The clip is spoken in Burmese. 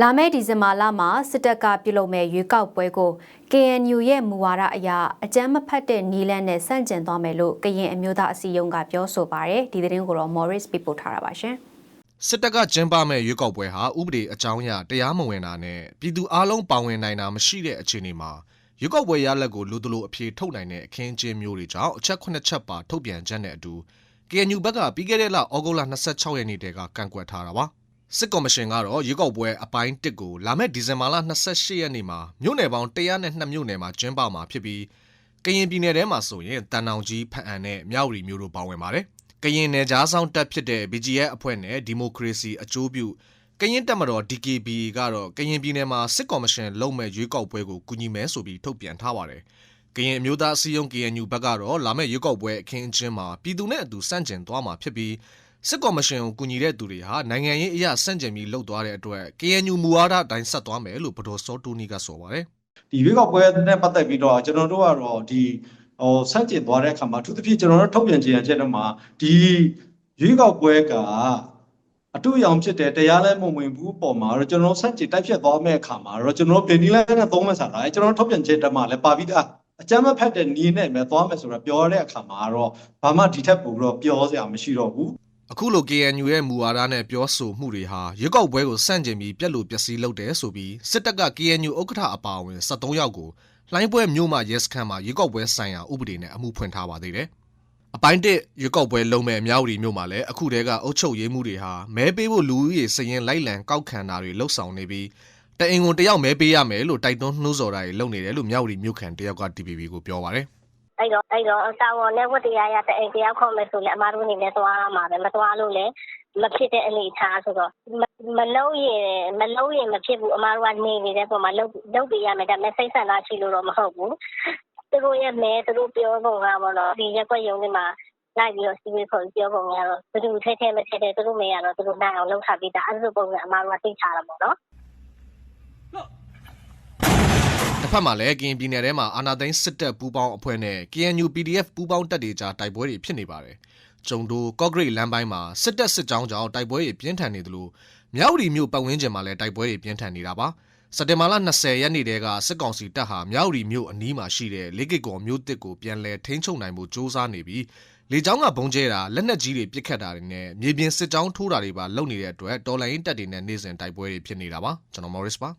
လာမယ့်ဒီဇင်ဘာလမှာစစ်တပ်ကပြုလုပ်မဲ့ရွေးကောက်ပွဲကို KNU ရဲ့မူဝါဒအရအကြမ်းမဖက်တဲ့နီလန်းနဲ့ဆန့်ကျင်သွားမယ်လို့ကရင်အမျိုးသားအစည်းအရုံးကပြောဆိုပါတယ်ဒီသတင်းကိုတော့ Morris ပြပို့ထားတာပါရှင်စစ်တပ်ကကျင်းပမဲ့ရွေးကောက်ပွဲဟာဥပဒေအကြောင်းအရတရားမဝင်တာနဲ့ပြည်သူအလုံးပါဝင်နိုင်တာမရှိတဲ့အခြေအနေမှာရွေးကောက်ပွဲရလဒ်ကိုလူတလူအပြေထုတ်နိုင်တဲ့အခင်းအကျင်းမျိုးတွေကြောင့်အချက်9ချက်ပါထုတ်ပြန်ချက်နဲ့အတူ KNU ဘက်ကပြီးခဲ့တဲ့လဩဂုတ်လ26ရက်နေ့တည်းကကန့်ကွက်ထားတာပါ စစ်ကော်မရှင်ကတော့ရွေးကောက်ပွဲအပိုင်း1ကိုလာမယ့်ဒီဇင်ဘာလ28ရက်နေ့မှာမြို့နယ်ပေါင်း102မြို့နယ်မှာကျင်းပမှာဖြစ်ပြီးကရင်ပြည်နယ်ထဲမှာဆိုရင်တန်တောင်ကြီးဖအံနဲ့မြောက်ရီမြို့တို့ပါဝင်ပါတယ်ကရင်နယ်ကြားဆောင်တက်ဖြစ်တဲ့ BGF အဖွဲ့နဲ့ဒီမိုကရေစီအကျိုးပြုကရင်တက်မတော် DKB ကတော့ကရင်ပြည်နယ်မှာစစ်ကော်မရှင်လုံမဲ့ရွေးကောက်ပွဲကိုကူညီမဲဆိုပြီးထုတ်ပြန်ထားပါတယ်။ကရင်အမျိုးသားအစည်းအရုံး KNU ဘက်ကတော့လာမယ့်ရွေးကောက်ပွဲအခင်းအကျင်းမှာပြည်သူနဲ့အတူစန့်ကျင်သွားမှာဖြစ်ပြီး စစ်ကော်မရှင်ကိုကူညီတဲ့သူတွေဟာနိုင်ငံရေးအရာစန့်ကျင်ပြီးလှုပ်သွားတဲ့အတွက် KNU မူဝါဒအတိုင်းဆက်သွားမယ်လို့ဗဒိုစောတူနီကဆိုပါတယ်။ဒီရွေးကောက်ပွဲနဲ့ပတ်သက်ပြီးတော့ကျွန်တော်တို့ကတော့ဒီဟိုဆန့်ကျင်သွားတဲ့အခါမှာအထူးသဖြင့်ကျွန်တော်တို့ထုတ်ပြန်ကြေညာချက်တွေမှာဒီရွေးကောက်ပွဲကအတူရောင်ဖြစ်တဲ့တရားလဲမဝင်ဘူးပုံမှာတော့ကျွန်တော်တို့ဆန့်ကျင်တိုက်ဖြတ်သွားမဲ့အခါမှာတော့ကျွန်တော်တို့ဗီဒီလိုနဲ့သုံးမဲ့ဆိုတာအဲကျွန်တော်တို့ထုတ်ပြန်ချက်တွေမှာလည်းပါပြီးသားအကြမ်းမဖက်တဲ့နေနဲ့ပဲသွားမယ်ဆိုတာပြောရတဲ့အခါမှာတော့ဘာမှဒီထက်ပိုပြီးတော့ပြောစရာမရှိတော့ဘူး အခုလို KNU ရဲ့မူဝါဒနဲ့ပြောဆိုမှုတွေဟာရွေးကောက်ပွဲကိုစန့်ကျင်ပြီးပြက်လို့ပျက်စီးလုပ်တယ်ဆိုပြီးစစ်တပ်က KNU ဥက္ကဋ္ဌအပါအဝင်73ယောက်ကိုလှိုင်းပွဲမြို့မှာရဲစခန်းမှာရွေးကောက်ပွဲဆိုင်ရာဥပဒေနဲ့အမှုဖွင့်ထားပါသေးတယ်။အပိုင်းတစ်ရွေးကောက်ပွဲလုံးမဲ့အများကြီးမြို့မှာလည်းအခုတည်းကအုပ်ချုပ်ရေးမှုတွေဟာမဲပေးဖို့လူဦးရေစရင်လိုက်လံကောက်ခံတာတွေလှုပ်ဆောင်နေပြီးတအင်ကိုတယောက်မဲပေးရမယ်လို့တိုက်တွန်းနှိုးဆော်တာတွေလုပ်နေတယ်လို့မြောက်ရီမြို့ခံတယောက်က TPP ကိုပြောပါတယ်။ အဲ့တော့အဲ့တော့တာဝန်နဲ့ဝတ္တရားရတဲ့အိမ်တရားခေါ်မယ်ဆိုလည်းအမားတို့အနေနဲ့သွားရမှာပဲမသွားလို့လည်းမဖြစ်တဲ့အနေအထားဆိုတော့မလုံးရင်မလုံးရင်မဖြစ်ဘူးအမားတို့ကနေနေတဲ့ပုံမှာလုံးလုံးပြရမယ်ဒါပေမဲ့စိတ်ဆန္ဒရှိလို့တော့မဟုတ်ဘူးသူတို့ရဲ့မဲသူတို့ပြောပုံကပေါ့နော်ဒီရက်ွက်ယုံတွေမှာလိုက်ပြီးတော့စီးပွေးခေါ်ပြောပုံကတော့ဘယ်သူထဲထဲမထဲထဲသူတို့မဲရတော့သူတို့နိုင်အောင်လုပ်ထားပြီးသားအဲ့လိုပုံစံအမားတို့ကသိချတာပေါ့နော်တစ် ဖက်မှာလည်းကရင်ပြည်နယ်ထဲမှာအာနာသိန်းစစ်တပ်ပူးပေါင်းအဖွဲ့နဲ့ KNU PDF ပူးပေါင်းတပ်တွေကြားတိုက်ပွဲတွေဖြစ်နေပါတယ်။ကျုံတို့ကော့ဂရိတ်လမ်းပိုင်းမှာစစ်တပ်စစ်ကြောင်းကြောင့်တိုက်ပွဲတွေပြင်းထန်နေသလိုမြောက်ရီမြို့ပတ်ဝန်းကျင်မှာလည်းတိုက်ပွဲတွေပြင်းထန်နေတာပါ။စက်တင်ဘာလ20ရက်နေ့တည်းကစစ်ကောင်စီတပ်ဟာမြောက်ရီမြို့အနီးမှာရှိတဲ့လေကိတ်ကော်မြို့တစ်ကိုပြန်လည်ထိန်းချုပ်နိုင်မှုစ조사နေပြီးလေကြောင်းကဘုံကျဲတာလက်နက်ကြီးတွေပစ်ခတ်တာတွေနဲ့မြေပြင်စစ်ကြောင်းထိုးတာတွေပါလုပ်နေတဲ့အတွက်တော်လိုင်းတပ်တွေနဲ့နေစဉ်တိုက်ပွဲတွေဖြစ်နေတာပါကျွန်တော် Morris ပါ